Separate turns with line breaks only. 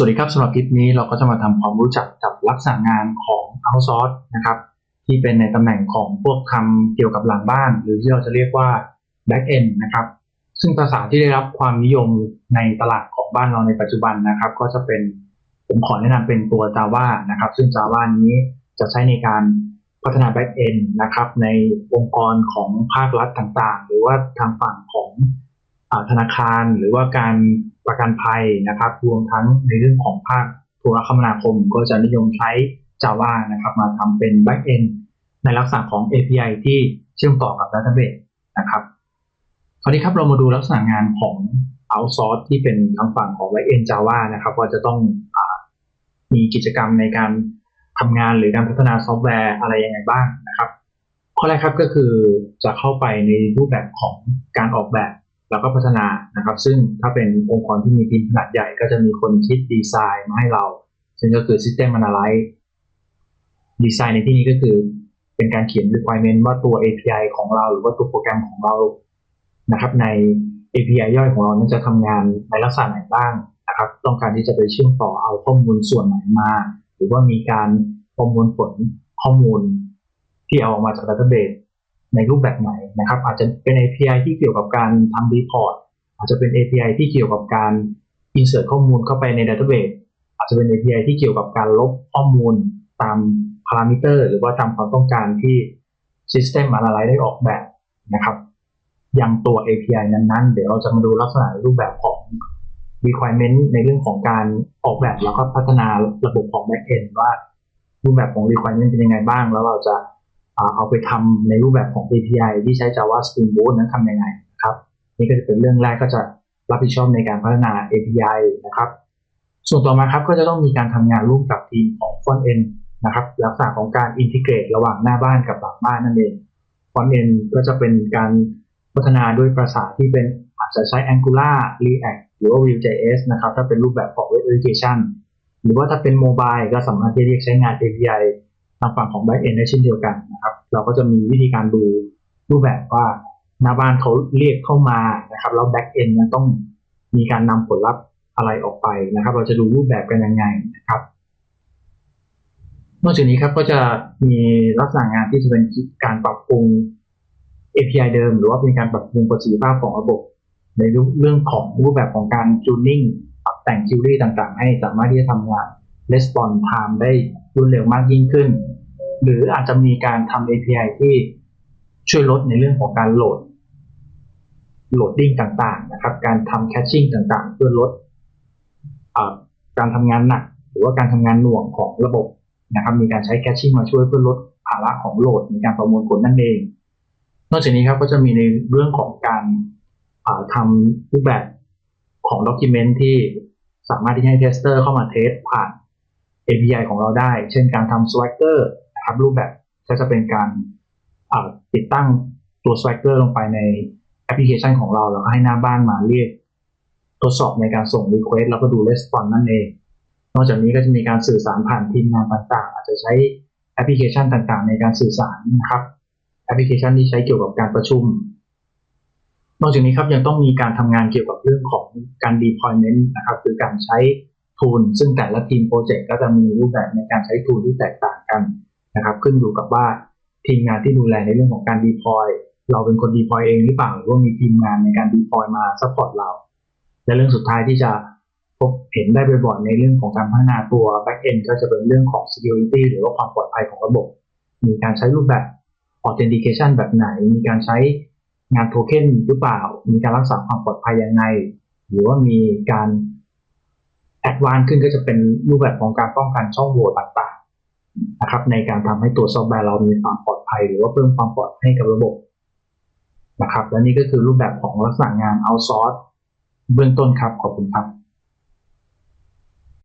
สวัสดีครับสำหรับคลิปนี้เราก็จะมาทำความรู้จักกับลักษณะงานของ outsource นะครับ ที่เป็นในตำแหน่งของพวกทำเกี่ยวกับหลังบ้าน หรือที่เราจะเรียกว่า back end นะครับ ซึ่งภาษาที่ได้รับความนิยมในตลาดของบ้านเราในปัจจุบันนะครับ ก็จะเป็นผมขอแนะนำเป็นตัว Java นะครับ ซึ่ง Java นี้จะใช้ในการพัฒนา back end นะครับ ในองค์กรของภาครัฐต่างๆ หรือว่าทางฝั่งของ ธนาคารหรือว่าการประกันภัยนะครับรวมทั้งในเรื่องของภาคโทรคมนาคมก็จะนิยมใช้ Java นะครับ มาทำเป็น backend ในลักษณะของ API ที่เชื่อมต่อกับ Database นะครับคราวนี้ครับเรามาดูลักษณะงานของ outsource ที่เป็นทางฝั่งของ backend Java นะครับว่าจะต้องอมีกิจกรรมในการทำงานหรือการพัฒนาซอฟต์แวร์อะไรยังไงบ้างนะครับ ข้อแรกครับก็คือจะเข้าไปในรูปแบบของการออกแบบ แล้วก็พัฒนานะครับ ซึ่งถ้าเป็นองค์กรที่มีทีมขนาดใหญ่ก็จะมีคนคิดดีไซน์มาให้เรา ซึ่งก็คือ System Analyze ดีไซน์ในที่นี้ก็คือเป็นการเขียน requirement ว่าตัว API ของเรา หรือว่าตัวโปรแกรมของเรานะครับใน API ย่อยของเรานั้นจะทำงานในลักษณะไหนบ้างนะครับ ต้องการที่จะไปเชื่อมต่อเอาข้อมูลส่วนไหนมา หรือว่ามีการประมวลผลข้อมูลที่เอาออกมาจาก database ในรูปแบบไหนนะครับ อาจจะเป็น API ที่เกี่ยวกับการทำรีพอร์ตอาจจะเป็น API ที่เกี่ยวกับการ insert ข้อมูลเข้าไปใน database อาจจะเป็น API ที่เกี่ยวกับการลบข้อมูลตามพารามิเตอร์หรือว่าตามความต้องการที่ System Analyze ได้ออกแบบนะครับยังตัว API นั้นๆ เดี๋ยวเราจะมาดูลักษณะรูปแบบของ requirement ในเรื่องของการออกแบบแล้วก็พัฒนาระบบของ backend ว่ารูปแบบของ requirement เป็นยังไงบ้าง แล้วเราจะ เอาไปทำในรูปแบบของ API ที่ใช้ Java Spring Boot นั้นทำยังไงนะครับ นี่ก็จะเป็นเรื่องแรกก็จะรับผิดชอบในการพัฒนา API นะครับ ส่วนต่อมาครับก็จะต้องมีการทำงานร่วมกับทีมของ Front End นะครับลักษณะของการอินทิเกรตระหว่างหน้าบ้านกับหลังบ้านนั่นเอง Front End ก็จะเป็นการพัฒนาด้วยภาษาที่เป็นอาจจะใช้ Angular React หรือว่า Vue.js นะครับถ้าเป็นรูปแบบของ Web Application หรือว่าถ้าเป็นโมบายก็สามารถที่จะเรียกใช้งาน API ทางฝั่งของ back end ได้เช่นเดียวกันนะครับ เราก็จะมีวิธีการดูรูปแบบว่าหน้าบ้านเขาเรียกเข้ามานะครับ แล้ว back end มันต้องมีการนำผลลัพธ์อะไรออกไปนะครับ เราจะดูรูปแบบกันยังไงนะครับ นอกจากนี้ครับก็จะมีลักษณะงานที่จะเป็นการปรับปรุง API เดิม หรือว่าเป็นการปรับปรุงประสิทธิภาพของระบบ ในเรื่องของรูปแบบของการ tuning ปรับแต่ง query ต่างๆ ให้สามารถที่จะทำงาน response time ได้รวดเร็วมากยิ่งขึ้น หรืออาจจะมีการทำ API ที่ช่วยลดในเรื่องของการโหลดโหลดดิ้งต่างๆนะครับ การทำแคชชิ่งต่างๆ เพื่อลดการทำงานหนัก หรือว่าการทำงานหน่วงของระบบนะครับ มีการใช้แคชชิ่งมาช่วยเพื่อลดภาระของโหลดในการประมวลผลนั่นเอง นอกจากนี้ครับก็จะมีในเรื่องของการทำรูปแบบของด็อกิเมนต์ที่สามารถที่ให้เทสเตอร์เข้ามาเทสผ่าน API ของเราได้ เช่นการทำ Swagger นะครับรูปแบบก็จะเป็นการติดตั้งตัว Swagger ลงไปในแอปพลิเคชันของเรา แล้วก็ให้หน้าบ้านมาเรียกทดสอบในการส่ง Request แล้วก็ดู Response นั่นเอง นอกจากนี้ก็จะมีการสื่อสารผ่านทีมงานต่างๆ อาจจะใช้แอปพลิเคชันต่างๆ ในการสื่อสารนะครับแอปพลิเคชันที่ใช้เกี่ยวกับการประชุม นอกจากนี้ครับยังต้องมีการทำงานเกี่ยวกับเรื่องของการ deployment นะครับคือการใช้ ทูลซึ่งแต่ละทีมโปรเจกต์ก็จะมีรูปแบบในการใช้ทูลที่แตกต่างกันนะครับ ขึ้นอยู่กับว่าทีมงานที่ดูแลในเรื่องของการดีพอยเราเป็นคนดีพอยเองหรือเปล่าหรือว่ามีทีมงานในการดีพอยมาซัพพอร์ตเรา และเรื่องสุดท้ายที่จะพบเห็นได้บ่อยๆในเรื่องของการพัฒนาตัว back end ก็จะเป็นเรื่องของ security หรือว่าความปลอดภัยของระบบ มีการใช้รูปแบบ authentication แบบไหน มีการใช้งานโทเค็นหรือเปล่า มีการรักษาความปลอดภัยยังไง หรือว่ามีการ วานขึ้นก็จะเป็นรูปแบบของการป้องกันช่องโหว่ต่างๆนะครับ ในการทำให้ตัวซอฟต์แวร์เรามีความปลอดภัย หรือว่าเพิ่มความปลอดภัยกับระบบนะครับ และนี่ก็คือรูปแบบของลักษณะงานเอาซอร์สเบื้องต้นครับขอบคุณครับ